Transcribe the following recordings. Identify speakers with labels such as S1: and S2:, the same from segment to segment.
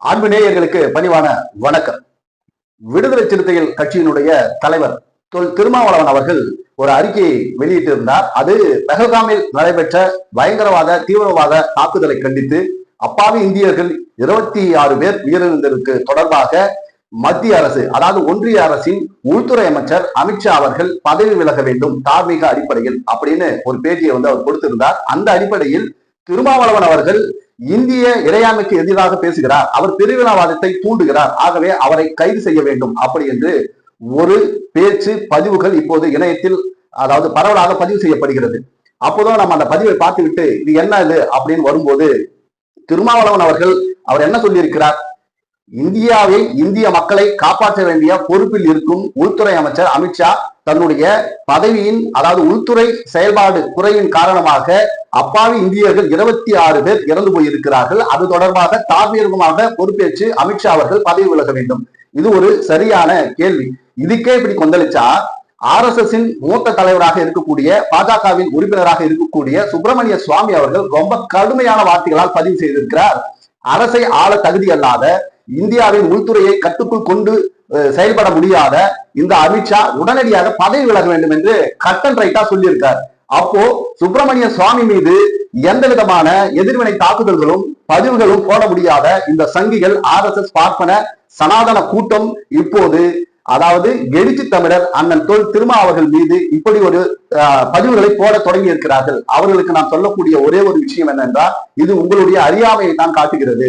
S1: அன்பு நேயர்களுக்கு பணிவான வணக்கம். விடுதலை சிறுத்தைகள் கட்சியினுடைய தலைவர் தொல் திருமாவளவன் அவர்கள் ஒரு அறிக்கையை வெளியிட்டிருந்தார். அது பெஹல்காமில் நடைபெற்ற பயங்கரவாத தீவிரவாத தாக்குதலை கண்டித்து அப்பாவி இந்தியர்கள் இருபத்தி ஆறு பேர் உயிரிழந்ததற்கு தொடர்பாக மத்திய அரசு அதாவது ஒன்றிய அரசின் உள்துறை அமைச்சர் அமித்ஷா அவர்கள் பதவி விலக வேண்டும் தார்மீக அடிப்படையில் அப்படின்னு ஒரு பேட்டியை வந்து அவர் கொடுத்திருந்தார். அந்த அடிப்படையில் திருமாவளவன் அவர்கள் இந்திய இறையாண்மைக்கு எதிராக பேசுகிறார். அவர் பிரிவினவாதத்தை தூண்டுகிறார். ஆகவே அவரை கைது செய்ய வேண்டும். அப்படி என்று ஒரு பேச்சு பதிவுகள் இப்போது இணையத்தில் அதாவது பரவலாக பதிவு செய்யப்படுகிறது. அப்போதான் நம்ம அந்த பதிவை பார்த்துவிட்டு இது என்ன இது? அப்படின்னு வரும்போது திருமாவளவன் அவர்கள் அவர் என்ன சொல்லியிருக்கிறார்? இந்தியாவை இந்திய மக்களை காப்பாற்ற வேண்டிய பொறுப்பில் இருக்கும் உள்துறை அமைச்சர் அமித்ஷா தன்னுடைய பதவியின் அதாவது உள்துறை செயல்பாடு குறைவின் காரணமாக அப்பாவி இந்தியர்கள் இருபத்தி ஆறு பேர் இறந்து போயிருக்கிறார்கள். அது தொடர்பாக தார்மீகமாக பொறுப்பேற்று அமித்ஷா அவர்கள் பதவி விலக வேண்டும். இது ஒரு சரியான கேள்வி. இதுக்கே இப்படி கொந்தளிச்சா ஆர் எஸ் எஸ் மூத்த தலைவராக இருக்கக்கூடிய பாஜகவின் உறுப்பினராக இருக்கக்கூடிய சுப்பிரமணிய சுவாமி அவர்கள் ரொம்ப கடுமையான வார்த்தைகளால் பதிவு செய்திருக்கிறார். அரசை ஆள தகுதி அல்லாத இந்தியாவின் உள்துறையை கட்டுக்குள் கொண்டு செயல்பட முடியாத இந்த அமித்ஷா உடனடியாக பதவி விலக வேண்டும் என்று கட்டன் ரைட்டா சொல்லியிருக்கார். அப்போ சுப்பிரமணிய சுவாமி மீது எந்த விதமான எதிர்வினை தாக்குதல்களும் பதிவுகளும் போட முடியாத இந்த சங்கிகள் ஆர் எஸ் எஸ் பார்ப்பன சனாதன கூட்டம் இப்போது அதாவது எழுச்சி தமிழர் அண்ணன் தொல் திருமா அவர்கள் மீது இப்படி ஒரு அஹ், பதிவுகளை போட தொடங்கி இருக்கிறார்கள் அவர்களுக்கு நான் சொல்லக்கூடிய ஒரே ஒரு விஷயம் என்னென்றால் இது உங்களுடைய அறியாமையை தான் காட்டுகிறது.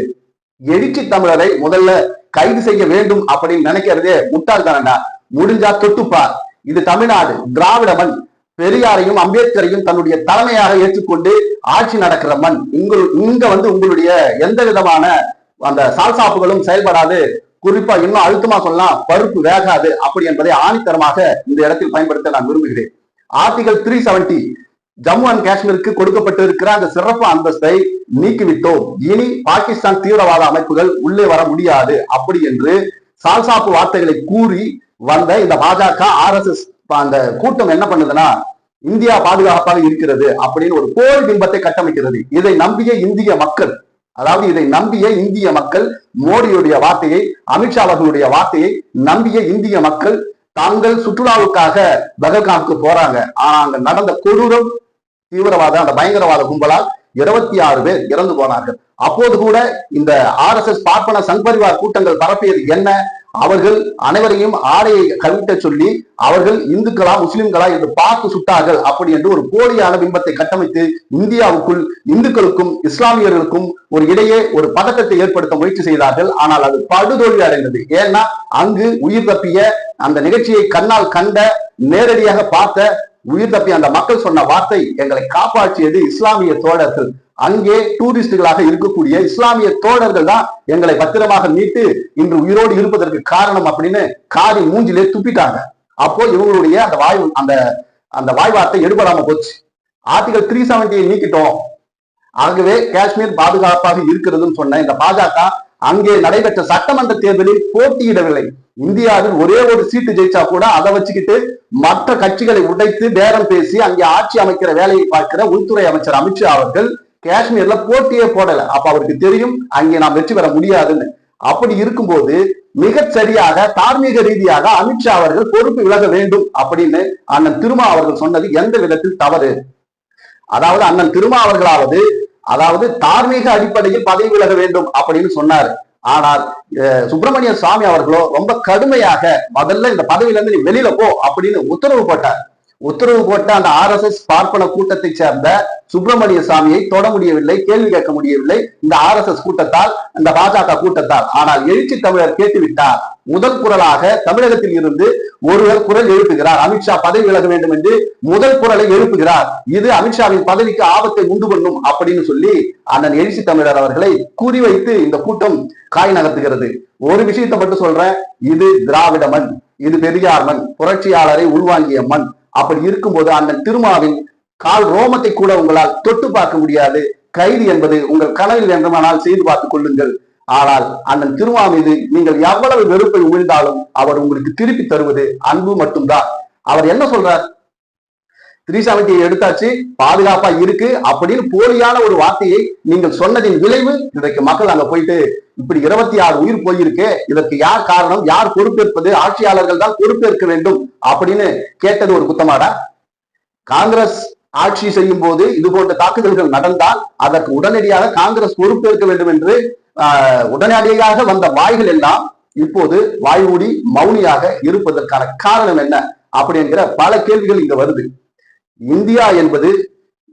S1: எழுச்சி தமிழரை முதல்ல கைது செய்ய வேண்டும் அப்படின்னு நினைக்கிறதே முட்டாள்தானடா முடிஞ்சா தொட்டுப்பார். இது தமிழ்நாடு. திராவிட மண். பெரியாரையும் அம்பேத்கரையும் தன்னுடைய தலைமையாக ஏற்றுக்கொண்டு ஆட்சி நடக்கிற மண். உங்கள் இங்க வந்து உங்களுடைய எந்த விதமான அந்த சால்சாப்புகளும் செயல்படாது. குறிப்பா இன்னும் அழுத்தமா சொல்லலாம் பருப்பு வேகாது அப்படி என்பதை ஆணித்தரமாக இந்த இடத்தில் பயன்படுத்த நான் விரும்புகிறேன். Article three seventy Jammu and காஷ்மீருக்கு கொடுக்கப்பட்டிருக்கிற அந்த சிறப்பு அந்தஸ்தை நீக்கிவிட்டோம். இனி பாகிஸ்தான் தீவிரவாத அமைப்புகள் உள்ளே வர முடியாது. அப்படி என்று சால்சாப்பு வார்த்தைகளை கூறி வந்த இந்த பாஜக ஆர் எஸ் எஸ் அந்த கூட்டம் என்ன பண்ணுதுன்னா இந்தியா பாதுகாப்பாக இருக்கிறது அப்படின்னு ஒரு போலி பிம்பத்தை கட்டமைக்கிறது. இதை நம்பிய இந்திய மக்கள் அதாவது இதை நம்பிய இந்திய மக்கள் மோடியுடைய வார்த்தையை அமித்ஷா அவர்களுடைய வார்த்தையை நம்பிய இந்திய மக்கள் தாங்கள் சுற்றுலாவுக்காக பகல்காமுக்கு போறாங்க. ஆனா அங்க நடந்த கொடூரம் தீவிரவாத அந்த பயங்கரவாத கும்பலால் இருபத்தி ஆறு பேர் இறந்து போனார்கள். அப்போது கூட இந்த ஆர் எஸ் எஸ் பார்ப்பன சங்பரிவார் கூட்டங்கள் பரப்பியது என்ன? அவர்கள் அனைவரையும் ஆடையை கவிட்ட சொல்லி அவர்கள் இந்துக்களா முஸ்லிம்களா என்று பார்த்து சுட்டார்கள் அப்படி என்று ஒரு போலியான பிம்பத்தை கட்டமைத்து இந்தியாவுக்குள் இந்துக்களுக்கும் இஸ்லாமியர்களுக்கும் ஒரு இடையே ஒரு பதட்டத்தை ஏற்படுத்த முயற்சி செய்தார்கள். ஆனால் அது படுதோல்வி அடைந்தது. ஏன்னா அங்கு உயிர் தப்பிய அந்த நிகழ்ச்சியை கண்ணால் கண்ட நேரடியாக பார்த்த உயிர் தப்பி அந்த மக்கள் சொன்ன வார்த்தை எங்களை காப்பாற்றியது இஸ்லாமிய தோழர்கள். அங்கே டூரிஸ்டுகளாக இருக்கக்கூடிய இஸ்லாமிய தோழர்கள் தான் எங்களை பத்திரமாக மீட்டு இன்று உயிரோடு இருப்பதற்கு காரணம் அப்படின்னு காரி மூஞ்சிலே துப்பிட்டாங்க. அப்போ இவங்களுடைய அந்த வாய் அந்த அந்த வாய் வார்த்தை எடுபடாம போச்சு. ஆர்டிகல் த்ரீ செவன்டியை நீக்கிட்டோம். ஆகவே காஷ்மீர் பாதுகாப்பாக இருக்கிறதுன்னு சொன்ன இந்த பாஜக அங்கே நடைபெற்ற சட்டமன்ற தேர்தலில் போட்டியிடவில்லை. இந்தியாவில் ஒரே ஒரு சீட்டு ஜெயிச்சா கூட அதை வச்சுக்கிட்டு மற்ற கட்சிகளை உடைத்து பேரம் பேசி அங்கே ஆட்சி அமைக்கிற வேலையை பார்க்கிற உள்துறை அமைச்சர் அமித்ஷா அவர்கள் காஷ்மீர்ல போட்டியே போடல. அப்ப அவருக்கு தெரியும் அங்கே நாம் வெற்றி பெற முடியாதுன்னு. அப்படி இருக்கும்போது மிகச் சரியாக தார்மீக ரீதியாக அமித்ஷா அவர்கள் பொறுப்பு விலக வேண்டும் அப்படின்னு அண்ணன் திருமா அவர்கள் சொன்னது எந்த விதத்தில் தவறு? அதாவது அண்ணன் திருமா அவர்களாவது அதாவது தார்மீக அடிப்படையில் பதவி விலக வேண்டும் அப்படின்னு சொன்னார். ஆனால் அஹ், சுப்பிரமணிய சுவாமி அவர்களோ ரொம்ப கடுமையாக முதல்ல இந்த பதவியில இருந்து நீ வெளியில போ அப்படின்னு உத்தரவு போட்டார். உத்தரவு போட்ட அந்த ஆர் எஸ் எஸ் பார்ப்பன கூட்டத்தை சேர்ந்த சுப்பிரமணிய சாமியை தொட முடியவில்லை கேள்வி கேட்க முடியவில்லை. இந்த ஆர் எஸ் எஸ் கூட்டத்தால் இந்த பாஜக கூட்டத்தால். ஆனால் எழுச்சி தமிழர் கேட்டுவிட்டார். முதல் குரலாக தமிழகத்தில் இருந்து ஒருவர் குரல் எழுப்புகிறார். அமித்ஷா பதவி விலக வேண்டும் என்று முதல் குரலை எழுப்புகிறார். இது அமித்ஷாவின் பதவிக்கு ஆபத்தை உண்டு பண்ணும் அப்படின்னு சொல்லி அண்ணன் எழுச்சி தமிழர் அவர்களை குறிவைத்து இந்த கூட்டம் காய் நகர்த்துகிறது. ஒரு விஷயத்தை மட்டும் சொல்றேன். இது திராவிட மண் இது பெரியார் மண் புரட்சியாளரை உள்வாங்கிய மண். அப்படி இருக்கும்போது அந்த திருமாவின் கால் ரோமத்தை கூட உங்களால் தொட்டு பார்க்க முடியாது. கைது என்பது உங்கள் கனவில் வேண்டுமானால் செய்து பார்த்துக் கொள்ளுங்கள். ஆனால் அந்த திருமா மீது நீங்கள் எவ்வளவு வெறுப்பை உமிழ்ந்தாலும் அவர் உங்களுக்கு திருப்பி தருவது அன்பு மட்டும்தான். அவர் என்ன சொல்றார்? த்ரீ செவன்டி எடுத்தாச்சு பாதுகாப்பா இருக்கு அப்படின்னு போலியான ஒரு வார்த்தையை நீங்கள் சொன்னதின் விளைவு இன்றைக்கு மக்கள் அங்க போயிட்டு இப்படி இருபத்தி ஆறு உயிர் போயிருக்கு இதற்கு யார் காரணம் யார் பொறுப்பேற்பது ஆட்சியாளர்கள் தான் பொறுப்பேற்க வேண்டும் அப்படின்னு கேட்டது ஒரு குத்தமாடா? காங்கிரஸ் ஆட்சி செய்யும் போது இது போன்ற தாக்குதல்கள் நடந்தால் அதற்கு உடனடியாக காங்கிரஸ் பொறுப்பேற்க வேண்டும் என்று உடனடியாக வந்த வாய்கள் எல்லாம் இப்போது வாய்மூடி மௌனியாக இருப்பதற்கான காரணம் என்ன அப்படிங்கிற பல கேள்விகள் இங்க வருது. இந்தியா என்பது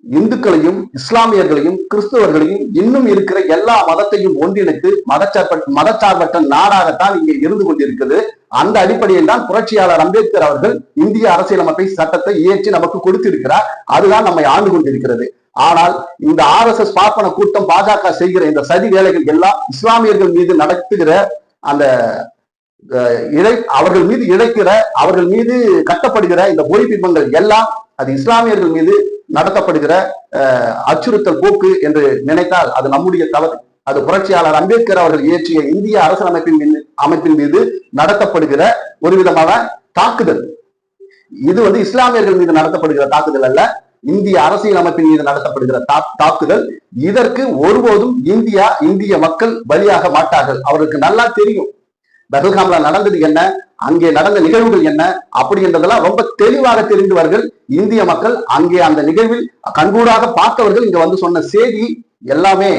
S1: இந்துக்களையும் இஸ்லாமியர்களையும் கிறிஸ்தவர்களையும் இன்னும் இருக்கிற எல்லா மதத்தையும் ஒன்றிணைத்து மதச்சார்பற்ற மதச்சார்பற்ற நாடாகத்தான் இங்கே இருந்து கொண்டிருக்கிறது அந்த அடிப்படையில் தான் புரட்சியாளர் அம்பேத்கர் அவர்கள் இந்திய அரசியலமைப்பை சட்டத்தை இயற்றி நமக்கு கொடுத்திருக்கிறார். அதுதான் நம்மை ஆண்டு கொண்டிருக்கிறது. ஆனால் இந்த ஆர் எஸ் எஸ் பார்ப்பன கூட்டம் பாஜக செய்கிற இந்த சதி வேலைகள் எல்லாம் இஸ்லாமியர்கள் மீது நடத்துகிற அந்த இழை அவர்கள் மீது இழைக்கிற அவர்கள் மீது கட்டப்படுகிற இந்த பொய் பிம்பங்கள் எல்லாம் அது இஸ்லாமியர்கள் மீது நடத்தப்படுகிற அஹ், அச்சுறுத்தல் போக்கு என்று நினைத்தால் அது நம்முடைய தவறு. அது புரட்சியாளர் அம்பேத்கர் அவர்கள் இயற்றிய இந்திய அரசியலமைப்பின் மீது அமைப்பின் மீது நடத்தப்படுகிற ஒரு விதமான தாக்குதல். இது வந்து இஸ்லாமியர்கள் மீது நடத்தப்படுகிற தாக்குதல் அல்ல இந்திய அரசியல் அமைப்பின் மீது நடத்தப்படுகிற தா- தாக்குதல். இதற்கு ஒருபோதும் இந்தியா இந்திய மக்கள் பலியாக மாட்டார்கள். அவருக்கு நல்லா தெரியும் பஹல்காம்ல நடந்தது என்ன அங்கே நடந்த நிகழ்வுகள் என்ன அப்படின்றதெல்லாம் ரொம்ப தெளிவாக தெரிந்தவர்கள் இந்திய மக்கள் அங்கே அந்த நிகழ்வில் கண்கூடாக பார்த்தவர்கள் இங்க வந்து சொன்ன செய்தி எல்லாமே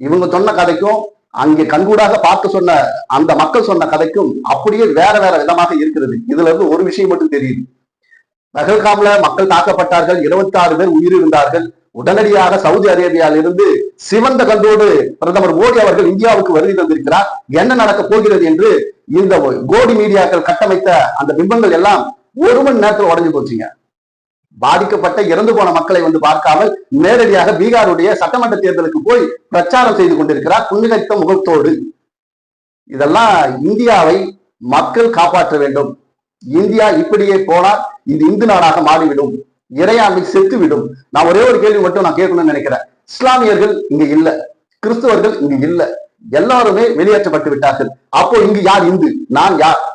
S1: இவங்க சொன்ன கதைக்கும் அங்கே கண்கூடாக பார்த்து சொன்ன அந்த மக்கள் சொன்ன கதைக்கும் அப்படியே வேற வேற விதமாக இருக்கிறது. இதுல இருந்து ஒரு விஷயம் மட்டும் தெரியுது. பஹல்காம்ல மக்கள் தாக்கப்பட்டார்கள் 26 பேர் உயிரிழந்தார்கள். உடனடியாக சவுதி அரேபியாவில் இருந்து சிவந்த கண்டோடு பிரதமர் மோடி அவர்கள் இந்தியாவுக்கு வருகை தந்திருக்கிறார். என்ன நடக்க போகிறது என்று இந்த கோடி மீடியாக்கள் கட்டமைத்த அந்த பிம்பங்கள் எல்லாம் ஒரு மணி நேரத்தில் உடஞ்சு போச்சுங்க. பாதிக்கப்பட்ட இறந்து போன மக்களை வந்து பார்க்காமல் நேரடியாக பீகாருடைய சட்டமன்ற தேர்தலுக்கு போய் பிரச்சாரம் செய்து கொண்டிருக்கிறார் புன்னகைத்த முகத்தோடு. இதெல்லாம் இந்தியாவை மக்கள் காப்பாற்ற வேண்டும். இந்தியா இப்படியே போனால் இது இந்து நாடாக மாறிவிடும். இறையாண்மை செத்துவிடும். நான் ஒரே ஒரு கேள்வி மட்டும் நான் கேட்கணும்னு நினைக்கிறேன். இஸ்லாமியர்கள் இங்க இல்ல. கிறிஸ்துவர்கள் இங்க இல்ல. எல்லாருமே வெளியேற்றப்பட்டு விட்டார்கள். அப்போ இங்கு யார் இந்து? நான் யார்?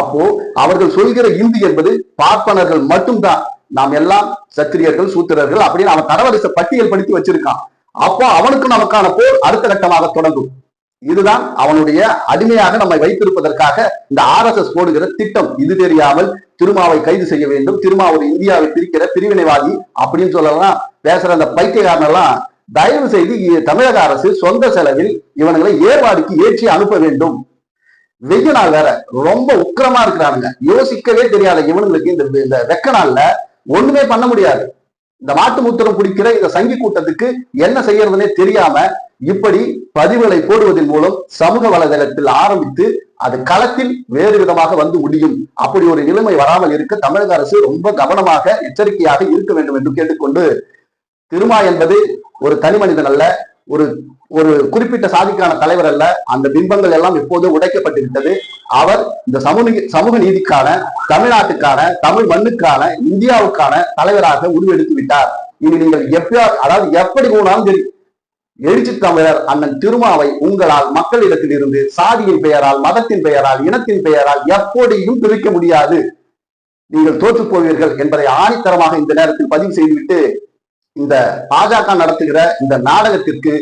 S1: அப்போ அவர்கள் சொல்கிற இந்து என்பது பார்ப்பனர்கள் மட்டும்தான். நாம் எல்லாம் சத்திரியர்கள் சூத்திரர்கள் அப்படின்னு அவன் தரவரிசை பட்டியல் படுத்தி வச்சிருக்கான். அப்போ அவனுக்கு நமக்கான போர் அடுத்த கட்டமாக தொடங்கும். இதுதான் அவனுடைய அடிமையாக நம்மை வைத்திருப்பதற்காக இந்த ஆர் எஸ் எஸ் போடுகிற திட்டம். இது தெரியாமல் திருமாவை கைது செய்ய வேண்டும் திருமா ஒரு இந்தியாவை பிரிக்கிற பிரிவினைவாதி அப்படின்னு சொல்லலாம். பேசுற அந்த பைத்தியக்காரனெல்லாம் தயவு செய்து தமிழக அரசு சொந்த செலவில் இவனுங்களை ஏற்பாடுக்கு ஏற்றி அனுப்ப வேண்டும். வெய்ய நாள் வேற. ரொம்ப உக்கிரமா இருக்கிறானுங்க. யோசிக்கவே தெரியாத இவனுங்களுக்கு இந்த இந்த வெக்க நாள்ல ஒண்ணுமே பண்ண முடியாது. இந்த மாட்டு மூத்திரம் குடிக்கிற இந்த சங்கி கூட்டத்துக்கு என்ன செய்யறதுனே தெரியாம இப்படி பதிவுகளை போடுவதன் மூலம் சமூக வலைதளத்தில் ஆரம்பித்து அது களத்தில் வேறு விதமாக வந்து முடியும் அப்படி ஒரு நிலைமை வராமல் இருக்க தமிழக அரசு ரொம்ப கவனமாக எச்சரிக்கையாக இருக்க வேண்டும் என்று கேட்டுக்கொண்டு திருமா என்பது ஒரு தனி மனிதன் அல்ல ஒரு ஒரு குறிப்பிட்ட சாதிக்கான தலைவர் அல்ல அந்த பிம்பங்கள் எல்லாம் இப்போது உடைக்கப்பட்டுவிட்டது அவர் இந்த சமூக சமூக நீதிக்கான தமிழ்நாட்டுக்கான தமிழ் மண்ணுக்கான இந்தியாவுக்கான தலைவராக உருவெடுத்து விட்டார். இனி நீங்கள் எப்பயா அதாவது எப்படி போனாலும் சரி எழுச்சி தமிழர் அண்ணன் திருமாவை உங்களால் மக்களிடத்தில் இருந்து சாதியின் பெயரால் மதத்தின் பெயரால் இனத்தின் பெயரால் எப்படியும் பிரிக்க முடியாது. நீங்கள் தோற்று போவீர்கள் என்பதை ஆணித்தரமாக இந்த நேரத்தில் பதிவு செய்துவிட்டு இந்த பாஜக நடத்துகிற இந்த நாடகத்திற்கு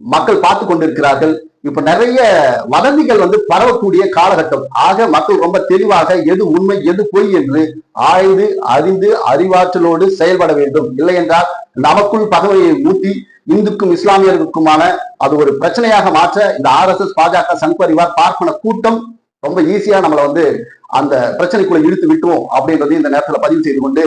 S1: மக்கள் பார்த்து கொண்டிருக்கிறார்கள். இப்ப நிறைய வதந்திகள் வந்து பரவக்கூடிய காலகட்டம். ஆக மக்கள் ரொம்ப தெளிவாக எது உண்மை எது பொய் என்று ஆய்ந்து அறிந்து அறிவாற்றலோடு செயல்பட வேண்டும். இல்லை என்றால் நமக்குள் பகவையை ஊட்டி இந்துக்கும் இஸ்லாமியர்களுக்குமான அது ஒரு பிரச்சனையாக மாற்ற இந்த ஆர் எஸ் எஸ் பாஜக சங் பரிவார் பார்ப்பன கூட்டம் ரொம்ப ஈஸியா நம்மளை வந்து அந்த பிரச்சனைக்குள்ள இழுத்து விட்டுவோம் அப்படின்றதையும் இந்த நேரத்துல பதிவு செய்து கொண்டு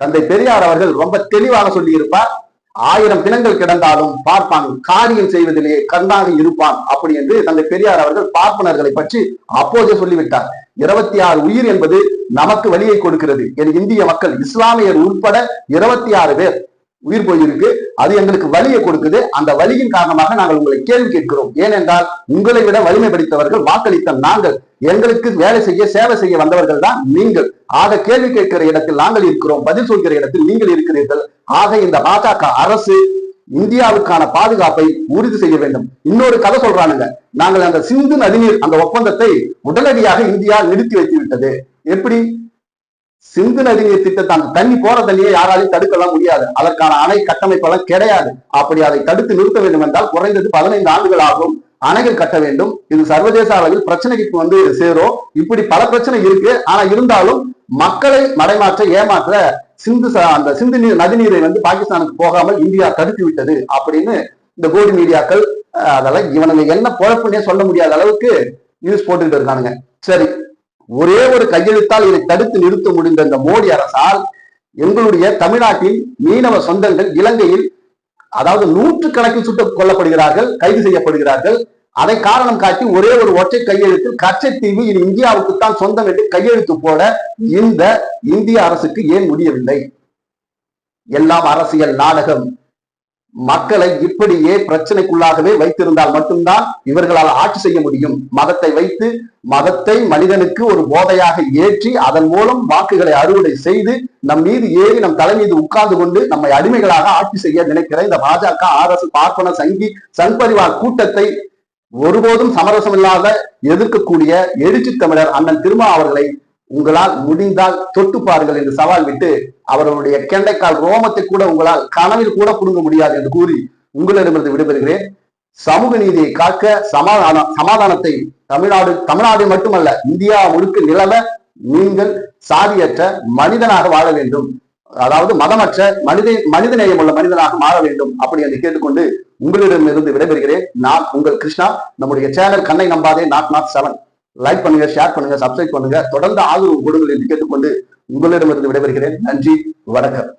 S1: தந்தை பெரியார் அவர்கள் ரொம்ப தெளிவாக சொல்லியிருப்பார் ஆயிரம் தினங்கள் கிடந்தாலும் பார்ப்பான் காரியம் செய்வதிலேயே கண்ணாக இருப்பான் அப்படி என்று தந்தை பெரியார் அவர்கள் பார்ப்பனர்களை பற்றி அப்போதே சொல்லிவிட்டார். இருபத்தி ஆறு உயிர் என்பது நமக்கு வழியை கொடுக்கிறது. என் இந்திய மக்கள் இஸ்லாமியர் உட்பட இருபத்தி ஆறு பேர் உயிர் போயிருக்கு. அது எங்களுக்கு வலியை கொடுக்குது. அந்த வலியின் காரணமாக நாங்கள் உங்களை கேள்வி கேட்கிறோம். ஏனென்றால் உங்களை விட வலிமை படித்தவர்கள் வாக்களித்த நாங்கள் எங்களுக்கு வேலை செய்ய சேவை செய்ய வந்தவர்கள் தான் நீங்கள். ஆக கேள்வி கேட்கிற இடத்தில் நாங்கள் இருக்கிறோம். பதில் சொல்கிற இடத்தில் நீங்கள் இருக்கிறீர்கள். ஆக இந்த பாஜக அரசு இந்தியாவுக்கான பாதுகாப்பை உறுதி செய்ய வேண்டும். இன்னொரு கதை சொல்றானுங்க. நாங்கள் அந்த சிந்து நதிநீர் அந்த ஒப்பந்தத்தை உடனடியாக இந்தியா நிறுத்தி வைத்து விட்டது எப்படி? சிந்து நதிநீர் திட்டத்தை அந்த தண்ணி போற தண்ணியை யாராலையும் தடுக்கலாம் முடியாது. அதற்கான அணை கட்டமைப்பெல்லாம் கிடையாது. அப்படி அதை தடுத்து நிறுத்த வேண்டும் என்றால் குறைந்தது பதினைந்து ஆண்டுகள் ஆகும். அணைகள் கட்ட வேண்டும். இது சர்வதேச அளவில் பிரச்சனைக்கு வந்து சேரும். இப்படி பல பிரச்சனை இருக்கு. ஆனா இருந்தாலும் மக்களை மடைமாற்ற ஏமாற்ற சிந்து அந்த சிந்து நீர் நதிநீரை வந்து பாகிஸ்தானுக்கு போகாமல் இந்தியா தடுத்து விட்டது அப்படின்னு இந்த கோடி மீடியாக்கள் அதெல்லாம் இவனுங்க என்ன பொழப்புன்னே சொல்ல முடியாத அளவுக்கு நியூஸ் போட்டுக்கிட்டு இருக்கானுங்க. சரி. ஒரே ஒரு கையெழுத்தால் இதை தடுத்து நிறுத்த முடிந்த இந்த மோடி அரசால் எங்களுடைய தமிழ்நாட்டின் மீனவ சொந்தங்கள் இலங்கையில் அதாவது நூற்று கணக்கில் சுட்டுக் கொல்லப்படுகிறார்கள் கைது செய்யப்படுகிறார்கள். அதை காரணம் காட்டி ஒரே ஒரு ஒற்றை கையெழுத்தில் கச்சத்தீவு இனி இந்தியாவுக்கு தான் சொந்தம் என்று கையெழுத்து போட இந்த இந்திய அரசுக்கு ஏன் முடியவில்லை? எல்லாம் அரசியல் நாடகம். மக்களை இப்படியே பிரச்சனைக்குள்ளாகவே வைத்திருந்தால் மட்டும்தான் இவர்களால் ஆட்சி செய்ய முடியும். மதத்தை வைத்து மதத்தை மனிதனுக்கு ஒரு போதையாக ஏற்றி அதன் மூலம் வாக்குகளை அறுவடை செய்து நம் மீது ஏறி நம் தலை மீது உட்கார்ந்து கொண்டு நம்மை அடிமைகளாக ஆட்சி செய்ய நினைக்கிற இந்த பாஜக ஆர்எஸ் பார்ப்பன சங்கி சங்பரிவார் கூட்டத்தை ஒருபோதும் சமரசம் இல்லாத எதிர்க்கக்கூடிய எழுச்சி தமிழர் அண்ணன் திருமா அவர்களை உங்களால் முடிந்தால் தொட்டு பாருங்கள் என்று சவால் விட்டு அவர்களுடைய கெண்டைக்கால் ரோமத்தை கூட உங்களால் கனவில் கூட புடுங்க முடியாது என்று கூறி உங்களிடமிருந்து விடைபெறுகிறேன். சமூக நீதியை காக்க சமாதானம் சமாதானத்தை தமிழ்நாடு தமிழ்நாடு மட்டுமல்ல இந்தியா முழுக்க நிலவ நீங்கள் சாதியற்ற மனிதனாக வாழ வேண்டும். அதாவது மதமற்ற மனித மனிதநேயம் உள்ள மனிதனாக மாற வேண்டும் அப்படி என்று கேட்டுக்கொண்டு உங்களிடமிருந்து விடைபெறுகிறேன். நான் உங்கள் கிருஷ்ணா. நம்முடைய சேனல் கண்ணை நம்பாதே நாட் நாட் செவன். லைக் பண்ணுங்க ஷேர் பண்ணுங்க சப்ஸ்கிரைப் பண்ணுங்க. தொடர்ந்து ஆதரவு கொடுங்கள் என்று கேட்டுக்கொண்டு உங்களிடமிருந்து விடைபெறுகிறேன். நன்றி வணக்கம்.